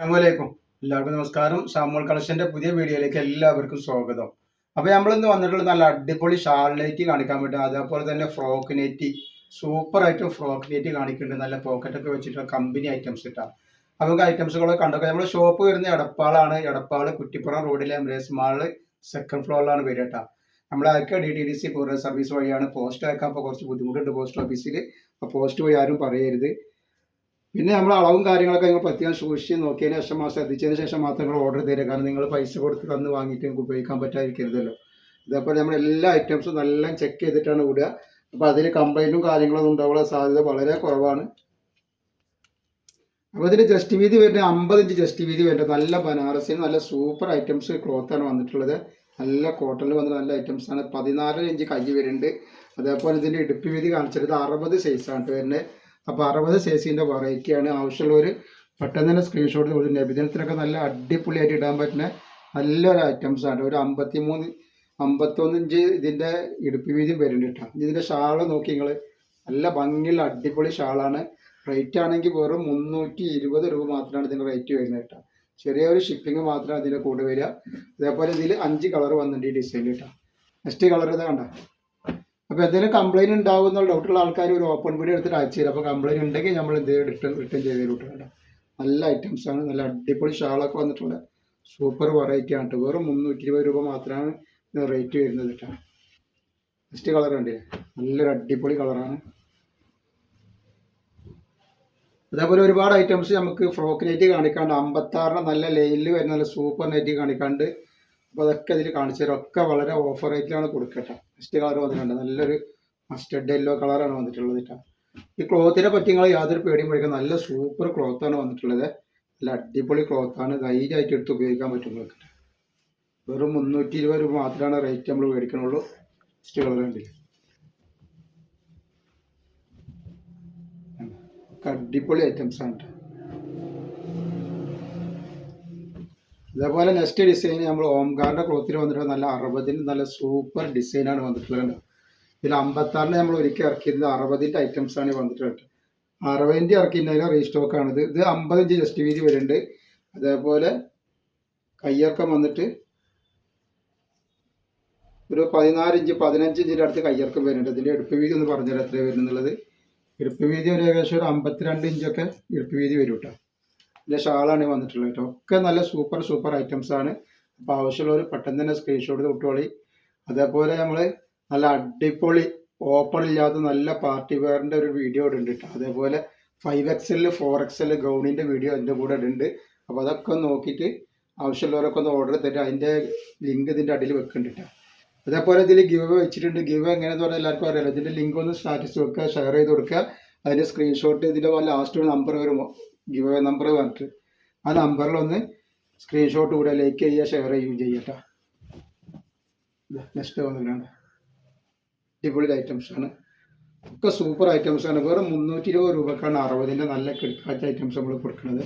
അസ്സാമലൈക്കും എല്ലാവർക്കും നമസ്കാരം. സാമോൾ കളക്ഷന്റെ പുതിയ വീഡിയോയിലേക്ക് എല്ലാവർക്കും സ്വാഗതം. അപ്പൊ നമ്മളിന്ന് വന്നിട്ടുള്ള നല്ല അടിപൊളി നെറ്റ് കാണിക്കാൻ പറ്റും അതേപോലെ തന്നെ ഫ്രോക്ക് നെറ്റി സൂപ്പർ ആയിട്ട് ഫ്രോക്ക് നെറ്റി കാണിക്കുന്നുണ്ട്. നല്ല പോക്കറ്റൊക്കെ വെച്ചിട്ടുള്ള കമ്പനി ഐറ്റംസ് ഇട്ടാ. അപ്പൊ നമുക്ക് ഐറ്റംസുകളൊക്കെ കണ്ടൊക്കെ. നമ്മുടെ ഷോപ്പ് വരുന്ന എടപ്പാളാണ്. എടപ്പാൾ കുറ്റിപ്പുറം റോഡിലെ എംബ്രേസ് മാൾ സെക്കൻഡ് ഫ്ലോറിലാണ് വരിക കേട്ടോ നമ്മൾ അയക്കുക D T D C courier service വഴിയാണ്. പോസ്റ്റ് അയക്കാൻ കുറച്ച് ബുദ്ധിമുട്ടുണ്ട് പോസ്റ്റ് ഓഫീസിൽ അപ്പോൾ പോസ്റ്റ് പോയി ആരും പറയരുത്. പിന്നെ നമ്മൾ അളവും കാര്യങ്ങളൊക്കെ നിങ്ങൾ പ്രത്യേകം സൂക്ഷിച്ച് നോക്കിയതിന് ശേഷം ശ്രദ്ധിച്ചതിന് ശേഷം മാത്രം നിങ്ങൾ ഓർഡർ തരിക. കാരണം നിങ്ങൾ പൈസ കൊടുത്ത് തന്ന് വാങ്ങിയിട്ട് നിങ്ങൾക്ക് ഉപയോഗിക്കാൻ പറ്റാതിരിക്കരുതല്ലോ. ഇതേപോലെ നമ്മൾ എല്ലാ ഐറ്റംസും നല്ല ചെക്ക് ചെയ്തിട്ടാണ് വിടുക അപ്പോൾ അതിൽ കംപ്ലൈന്റും കാര്യങ്ങളൊന്നും ഉണ്ടാവാനുള്ള സാധ്യത വളരെ കുറവാണ്. അപ്പോൾ ഇതിന് ജസ്റ്റ് വീതി വരുന്നത് അമ്പത് ഇഞ്ച് ജസ്റ്റ് വീതി വരുന്നത് നല്ല ബനാറസിന് നല്ല സൂപ്പർ ഐറ്റംസ് ക്ലോത്താണ് വന്നിട്ടുള്ളത്. നല്ല കോട്ടണിൽ വന്ന നല്ല ഐറ്റംസ് ആണ്. പതിനാലര ഇഞ്ച് കൈ വരുന്നുണ്ട്. അതേപോലെ ഇതിന്റെ ഇടുപ്പ് വീതി കാണിച്ചിട്ട് അറുപത് സൈസാണ് വരുന്നത്. അപ്പോൾ അറുപത് സൈസിന്റെ വെറൈറ്റിയാണ് ആവശ്യമുള്ളവർ പെട്ടെന്ന് തന്നെ സ്ക്രീൻഷോട്ട് കൊടുത്ത് നബിദിനത്തിനൊക്കെ നല്ല അടിപൊളിയായിട്ട് ഇടാൻ പറ്റുന്ന നല്ലൊരു ഐറ്റംസ് ആണ്. ഒരു അമ്പത്തി മൂന്ന് അമ്പത്തൊന്ന് ഇഞ്ച് ഇതിന്റെ ഇടുപ്പ് വീതി വരുന്നുണ്ട് കേട്ടോ. ഇതിന്റെ ഷാൾ നോക്കി നിങ്ങൾ നല്ല ഭംഗിയുള്ള അടിപൊളി ഷാളാണ് റേറ്റ് ആണെങ്കിൽ വെറും മുന്നൂറ്റി ഇരുപത് രൂപ മാത്രമാണ് ഇതിന്റെ റേറ്റ് വരുന്നത് കേട്ടോ. ചെറിയൊരു ഷിപ്പിംഗ് മാത്രമാണ് ഇതിന്റെ കൂടെ വരിക. അതേപോലെ ഇതിൽ അഞ്ച് കളർ വന്നിട്ടുണ്ട് ഈ ഡിസൈൻ കേട്ടോ. നെക്സ്റ്റ് കളർ ഇത് കണ്ട? അപ്പോൾ എന്തെങ്കിലും കംപ്ലൈന്റ് എന്നുള്ള ഡൗട്ടുള്ള ആൾക്കാർ ഒരു ഓപ്പൺ വീഡിയോ എടുത്തിട്ട് അയച്ചു തരും. അപ്പോൾ കംപ്ലൈന്റ് ഉണ്ടെങ്കിൽ നമ്മൾ എന്ത് റിട്ടേൺ റിട്ടേൺ ചെയ്ത് തരും കേട്ടോ. നല്ല ഐറ്റംസ് ആണ്. നല്ല അടിപൊളി ഷാളൊക്കെ വന്നിട്ടുള്ള സൂപ്പർ വെറൈറ്റി ആണ് കേട്ടോ. വെറും മുന്നൂറ്റി ഇരുപത് രൂപ മാത്രമാണ് റേറ്റ് വരുന്നത് കേട്ടോ. നെക്സ്റ്റ് കളർ കണ്ടില്ലേ? നല്ലൊരു അടിപൊളി കളറാണ് അതേപോലെ ഒരുപാട് ഐറ്റംസ് നമുക്ക് ഫ്രോക്ക് നെറ്റ് കാണിക്കാണ്ട് അമ്പത്താറിന് നല്ല ലൈനിൽ വരുന്ന നല്ല സൂപ്പർ നെറ്റ് കാണിക്കാണ്ട് അപ്പോൾ അതൊക്കെ ഇതിൽ കാണിച്ചു തരും. ഒക്കെ വളരെ ഓഫർ റേറ്റിലാണ് കൊടുക്കട്ടെ നെക്സ്റ്റ് കളർ വന്നിട്ടുണ്ട്. നല്ലൊരു മസ്റ്റർഡ് യെല്ലോ കളറാണ് വന്നിട്ടുള്ളത് കേട്ടോ ഈ ക്ലോത്തിനെ പറ്റി നിങ്ങൾ യാതൊരു പേടിയും പേടിക്കാൻ നല്ല സൂപ്പർ ക്ലോത്താണ് വന്നിട്ടുള്ളത്. നല്ല അടിപൊളി ക്ലോത്താണ് ധൈര്യമായിട്ട് എടുത്ത് ഉപയോഗിക്കാൻ പറ്റും നിങ്ങൾക്ക് വെറും മുന്നൂറ്റി ഇരുപത് രൂപ മാത്രമാണ് റേറ്റ് നമ്മൾ മേടിക്കണുള്ളൂ. ഫസ്റ്റ് കളർ കണ്ടില്ലേ? അടിപൊളി ആണ് ഇതേപോലെ നെക്സ്റ്റ് ഡിസൈൻ നമ്മൾ ഓംകാറിന്റെ ക്ലോത്തിൽ വന്നിട്ട് നല്ല അറുപതിന് നല്ല സൂപ്പർ ഡിസൈനാണ് വന്നിട്ടുള്ളത്. ഇതിൽ അമ്പത്താറിന് നമ്മൾ ഒരിക്കൽ ഇറക്കിയത് അറുപതിന്റെ ഐറ്റംസ് ആണ് വന്നിട്ടുള്ളത് അറുപതിന്റെ ഇറക്കിയിരുന്നതിന് റീസ്റ്റോക്ക് ആണിത് ഇത് അമ്പത് ഇഞ്ച് ജസ്റ്റ് വീതി വരുന്നുണ്ട്. അതേപോലെ കയ്യിറക്കം വന്നിട്ട് ഒരു പതിനാല് ഇഞ്ച് പതിനഞ്ച് ഇഞ്ചിന്റെ അടുത്ത് കയ്യിറക്കം വരുന്നുണ്ട്. ഇതിന്റെ എടുപ്പ് വീതി ഒന്ന് പറഞ്ഞുതരാം എത്ര വരുന്നുള്ളത്. ഇടുപ്പ് വീതി ഒരു ഏകദേശം ഒരു അമ്പത്തിരണ്ട് ഇഞ്ചൊക്കെ ഇടുപ്പ് വീതി വരും കേട്ടോ. ഇതിന്റെ ഷാളാണ് വന്നിട്ടുള്ളത്. കേട്ടോ ഒക്കെ നല്ല സൂപ്പർ സൂപ്പർ ഐറ്റംസ് ആണ്. അപ്പോൾ ആവശ്യമുള്ളവർ പെട്ടെന്ന് തന്നെ സ്ക്രീൻഷോട്ട് വിട്ടോളി. അതേപോലെ നമ്മൾ നല്ല അടിപൊളി ഓപ്പൺ ഇല്ലാത്ത നല്ല പാർട്ടി വെയറിന്റെ ഒരു വീഡിയോ ഇടുന്നുണ്ട് കേട്ടോ അതേപോലെ ഫൈവ് എക്സൽ ഫോർ എക്സൽ ഗൗണിന്റെ വീഡിയോ എന്റെ കൂടെ ഇടുന്നുണ്ട്. അപ്പോൾ അതൊക്കെ ഒന്ന് നോക്കിയിട്ട് ആവശ്യമുള്ളവരൊക്കെ ഒന്ന് ഓർഡർ തരാം അതിന്റെ ലിങ്ക് ഇതിന്റെ അടിയിൽ വെക്കുന്നുണ്ട് കേട്ടോ അതേപോലെ ഇതിൽ ഗിവ് വെച്ചിട്ടുണ്ട്. ഗിവ് എങ്ങനെയെന്ന് പറഞ്ഞാൽ എല്ലാവർക്കും അറിയാലോ. ഇതിന്റെ ലിങ്ക് ഒന്ന് സ്റ്റാറ്റസ് വെക്കുക ഷെയർ ചെയ്ത് കൊടുക്കുക. അതിന്റെ സ്ക്രീൻഷോട്ട് ഇതിന്റെ ലാസ്റ്റ് നമ്പർ വരും. ഗിവ് നമ്പർ പറഞ്ഞിട്ട് ആ നമ്പറിൽ ഒന്ന് സ്ക്രീൻഷോട്ട് കൂടെ ലൈക്ക് ചെയ്യുക ഷെയർ ചെയ്യുകയും ചെയ്യട്ടോ നെക്സ്റ്റ് വന്നിട്ടുണ്ട്. അടിപൊളി ഐറ്റംസ് ആണ്. ഒക്കെ സൂപ്പർ ഐറ്റംസ് ആണ്. വെറും മുന്നൂറ്റി ഇരുപത് രൂപക്കാണ് അറുപതിന്റെ നല്ല കിടക്കാച്ച ഐറ്റംസ് നമ്മൾ കൊടുക്കുന്നത്.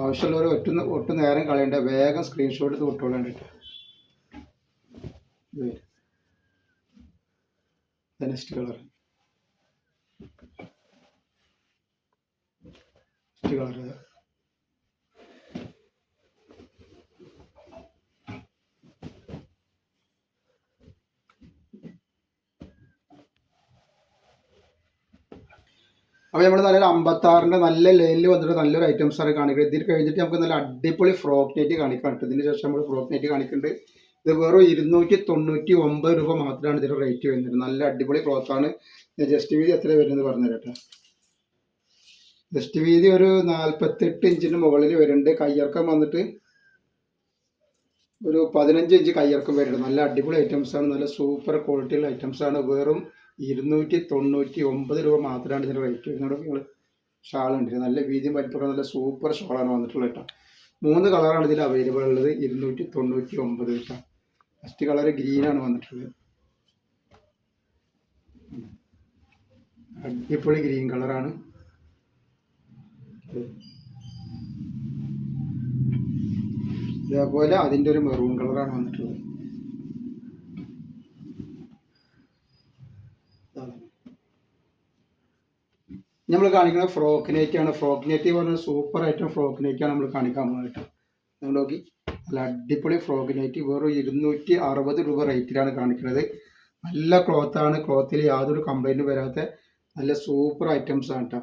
ആവശ്യമുള്ളവർ ഒറ്റ ഒട്ടും നേരം കളയണ്ട. വേഗം സ്ക്രീൻഷോട്ട് എടുത്ത് വിട്ടോളാൻ നെക്സ്റ്റ് കളർ നെക്സ്റ്റ് കളർ അപ്പോൾ നമ്മൾ നല്ലൊരു അമ്പത്താറിന്റെ നല്ല ലൈനിൽ വന്നിട്ട് നല്ലൊരു ഐറ്റംസ് ആണ് കാണിക്കുന്നത്. ഇതിൽ കഴിഞ്ഞിട്ട് നമുക്ക് നല്ല അടിപൊളി ഫ്രോക്ക് നെറ്റ് കാണിക്കാൻ ഇതിന് ശേഷം നമ്മൾ ഫ്രോക്ക് നെറ്റ് കാണിക്കുന്നുണ്ട് ഇത് വെറും ഇരുന്നൂറ്റി തൊണ്ണൂറ്റി ഒമ്പത് രൂപ മാത്രമാണ് ഇതിന്റെ റേറ്റ് വരുന്നത്. നല്ല അടിപൊളി ക്ലോത്ത് ആണ്. ജസ്റ്റ് വീതി എത്ര വരുന്നത് പറഞ്ഞു കേട്ടോ. ജസ്റ്റ് വീതി ഒരു നാൽപ്പത്തെട്ട് ഇഞ്ചിന് മുകളിൽ വരുന്നുണ്ട്. കയ്യിറക്കം വന്നിട്ട് ഒരു പതിനഞ്ച് ഇഞ്ച് കയ്യിറക്കം വരുന്നുണ്ട്. നല്ല അടിപൊളി ഐറ്റംസ് ആണ്. നല്ല സൂപ്പർ ക്വാളിറ്റിയുള്ള ഐറ്റംസ് ആണ്. വെറും ഇരുന്നൂറ്റി തൊണ്ണൂറ്റി ഒമ്പത് രൂപ മാത്രമാണ് ഇതിന്റെ റേറ്റ് വരുന്നത്. നിങ്ങൾ ഷാളുണ്ട് നല്ല വീതിയും വലിപ്പം നല്ല സൂപ്പർ ഷാളാണ് വന്നിട്ടുള്ളത് കേട്ടോ. മൂന്ന് കളറാണ് ഇതിൽ അവൈലബിൾ ഉള്ളത്. ഇരുന്നൂറ്റി തൊണ്ണൂറ്റി ഒമ്പത് കേട്ടോ ഫസ്റ്റ് കളർ ഗ്രീനാണ് വന്നിട്ടുള്ളത് അടിപൊളി ഗ്രീൻ കളറാണ് ഇതേപോലെ അതിന്റെ ഒരു മെറൂൺ കളറാണ് വന്നിട്ടുള്ളത്. നമ്മൾ കാണിക്കുന്നത് ഫ്രോക്ക് നെറ്റ് ആണ്. ഫ്രോക്ക് നെറ്റ് പറഞ്ഞ സൂപ്പർ ഐറ്റം ഫ്രോക്ക് ആണ് നമ്മൾ കാണിക്കാൻ പോകുന്നത് നമ്മൾ നോക്കി. നല്ല അടിപൊളി ഫ്രോക്ക് നെറ്റ്. വെറും ഇരുന്നൂറ്റി അറുപത് രൂപ റേറ്റിലാണ് കാണിക്കുന്നത്. നല്ല ക്ലോത്താണ് ക്ലോത്തിൽ യാതൊരു കംപ്ലൈന്റും വരാത്ത നല്ല സൂപ്പർ ഐറ്റംസ് ആണ് കേട്ടോ.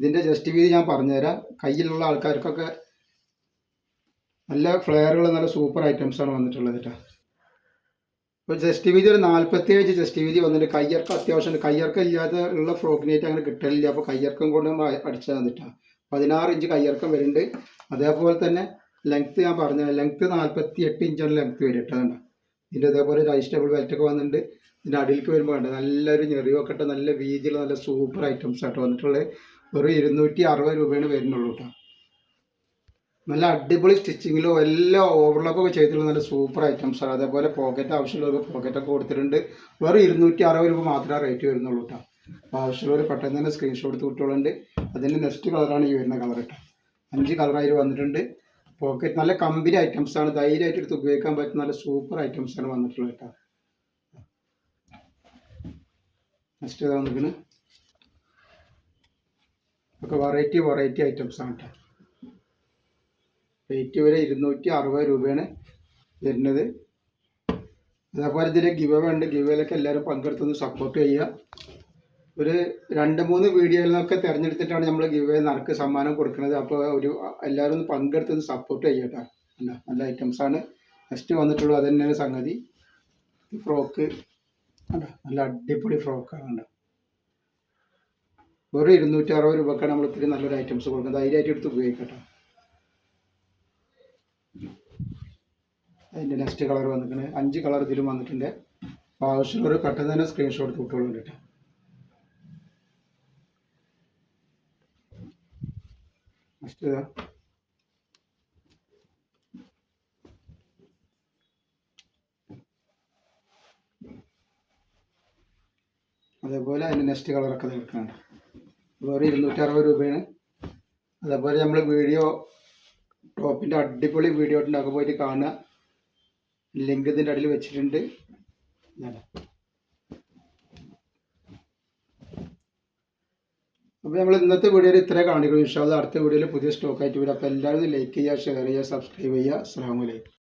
ഇതിന്റെ ജസ്റ്റ് വീതി ഞാൻ പറഞ്ഞുതരാം. കയ്യിലുള്ള ആൾക്കാർക്കൊക്കെ നല്ല ഫ്ലെയറുകൾ നല്ല സൂപ്പർ ഐറ്റംസാണ് വന്നിട്ടുള്ളത് കേട്ടോ ഇപ്പോൾ ജസ്റ്റ് വീതി ഒരു നാൽപ്പത്തി ഏഴ് ജസ്റ്റ് വീതി വന്നിട്ട് കയ്യർക്ക് അത്യാവശ്യം കയ്യർക്കം ഇല്ലാതെ ഉള്ള ഫ്രോക്ക് അങ്ങനെ കിട്ടലില്ല. അപ്പോൾ കയ്യർക്കം കൊണ്ട് നമ്മൾ അടിച്ചാൽ തന്നിട്ടാണ് പതിനാറ് ഇഞ്ച് കയ്യർക്കം വരുന്നുണ്ട്. അതേപോലെ തന്നെ ലെങ്ത്ത് ഞാൻ പറഞ്ഞ ലെങ്ത്ത് നാൽപ്പത്തി എട്ട് ഇഞ്ചാണ് ലെങ്ത്ത് വരും കേട്ടോ. ഇതിന്റെ അതേപോലെ ബെൽറ്റ് ഒക്കെ വന്നിട്ടുണ്ട്. ഇതിന്റെ അടിയിലേക്ക് വരുമ്പോൾ വേണ്ട നല്ലൊരു ഞെറിവൊക്കെ ഇട്ട് നല്ല വീതിയുള്ള നല്ല സൂപ്പർ ഐറ്റംസ് ആയിട്ട് വന്നിട്ടുള്ളത്. വെറും ഇരുന്നൂറ്റി അറുപത് രൂപയാണ് വരുന്നുള്ളൂ കേട്ടോ നല്ല അടിപൊളി സ്റ്റിച്ചിങ്ങിലും എല്ലാം ഓവർലോക്കൊക്കെ ചെയ്തിട്ടുള്ള നല്ല സൂപ്പർ ഐറ്റംസ് ആണ്. അതേപോലെ പോക്കറ്റ് ആവശ്യമുള്ളവർക്ക് പോക്കറ്റൊക്കെ കൊടുത്തിട്ടുണ്ട്. വെറും ഇരുന്നൂറ്റി അറുപത് രൂപ മാത്രമേ റേറ്റ് വരുന്നുള്ളൂ കേട്ടോ അപ്പോൾ ആവശ്യമുള്ളവർ പെട്ടെന്ന് തന്നെ സ്ക്രീൻഷോട്ട് എടുത്ത് അതിന്റെ നെക്സ്റ്റ് കളറാണ് ഈ വരുന്ന കളർ കേട്ടോ അഞ്ച് കളറായി വന്നിട്ടുണ്ട്. പോക്കറ്റ് നല്ല കമ്പനി ഐറ്റംസ് ആണ്. ധൈര്യമായിട്ട് എടുത്ത് ഉപയോഗിക്കാൻ പറ്റുന്ന നല്ല സൂപ്പർ ഐറ്റംസ് ആണ് വന്നിട്ടുള്ളത് കേട്ടോ നെക്സ്റ്റ് ഏതാ വന്നിരിക്കുന്നത് വെറൈറ്റി വെറൈറ്റി ഐറ്റംസ് ആണ് കേട്ടോ റേറ്റ് വരെ ഇരുന്നൂറ്റി അറുപത് രൂപയാണ് വരുന്നത്. അതേപോലെ ഇതിൽ ഗിവ് ഉണ്ട്. ഗിവേലൊക്കെ എല്ലാവരും പങ്കെടുത്തൊന്ന് സപ്പോർട്ട് ചെയ്യുക. ഒരു രണ്ട് മൂന്ന് വീഡിയോയിൽ നിന്നൊക്കെ തിരഞ്ഞെടുത്തിട്ടാണ് നമ്മൾ ഗിവ് നറുക്ക് സമ്മാനം കൊടുക്കുന്നത്. അപ്പോൾ ഒരു എല്ലാവരും ഒന്ന് പങ്കെടുത്തൊന്ന് സപ്പോർട്ട് ചെയ്യുക അല്ല നല്ല ഐറ്റംസ് ആണ്. നെക്സ്റ്റ് വന്നിട്ടുള്ളൂ അത് തന്നെയാണ് സംഗതി. ഫ്രോക്ക്. കണ്ടോ? നല്ല അടിപൊളി ഫ്രോക്കാണ് കണ്ടോ? വെറും ഇരുന്നൂറ്റി അറുപത് രൂപക്കാണ് നമ്മൾ ഇത്തിരി നല്ലൊരു ഐറ്റംസ് കൊടുക്കുന്നത്. ധൈര്യമായിട്ട് എടുത്ത് ഉപയോഗിക്കട്ടോ. അതിന്റെ നെക്സ്റ്റ് കളർ വന്നിട്ടുണ്ട്. അഞ്ച് കളർ ഇതിലും വന്നിട്ടുണ്ട്. അപ്പോൾ ആവശ്യമുള്ളവർ പെട്ടെന്ന് തന്നെ സ്ക്രീൻഷോട്ട് കിട്ടുള്ളൂ കേട്ടോ. നെക്സ്റ്റ് അതേപോലെ അതിന്റെ നെക്സ്റ്റ് കളറൊക്കെ നിൽക്കുന്നുണ്ട് വെറും ഇരുന്നൂറ്റി അറുപത് രൂപയാണ്. അതേപോലെ നമ്മൾ വീഡിയോ ടോപ്പിന്റെ അടിപൊളി വീഡിയോ ഉണ്ടാക്കി പോയിട്ട് കാണുക. ലിങ്ക് ഇതിന്റെ അടിയിൽ വെച്ചിട്ടുണ്ട്. അപ്പൊ അപ്പോൾ നമ്മൾ ഇന്നത്തെ വീഡിയോയിൽ ഇത്രേ കാണിക്കുന്നു ഇൻഷാല്ല അടുത്ത വീഡിയോയിൽ പുതിയ സ്റ്റോക്ക് ആയിട്ട് വരും. അപ്പോൾ എല്ലാവരും ലൈക്ക് ചെയ്യുക ഷെയർ ചെയ്യുക സബ്സ്ക്രൈബ് ചെയ്യുക. അസ്സാം വലൈക്കും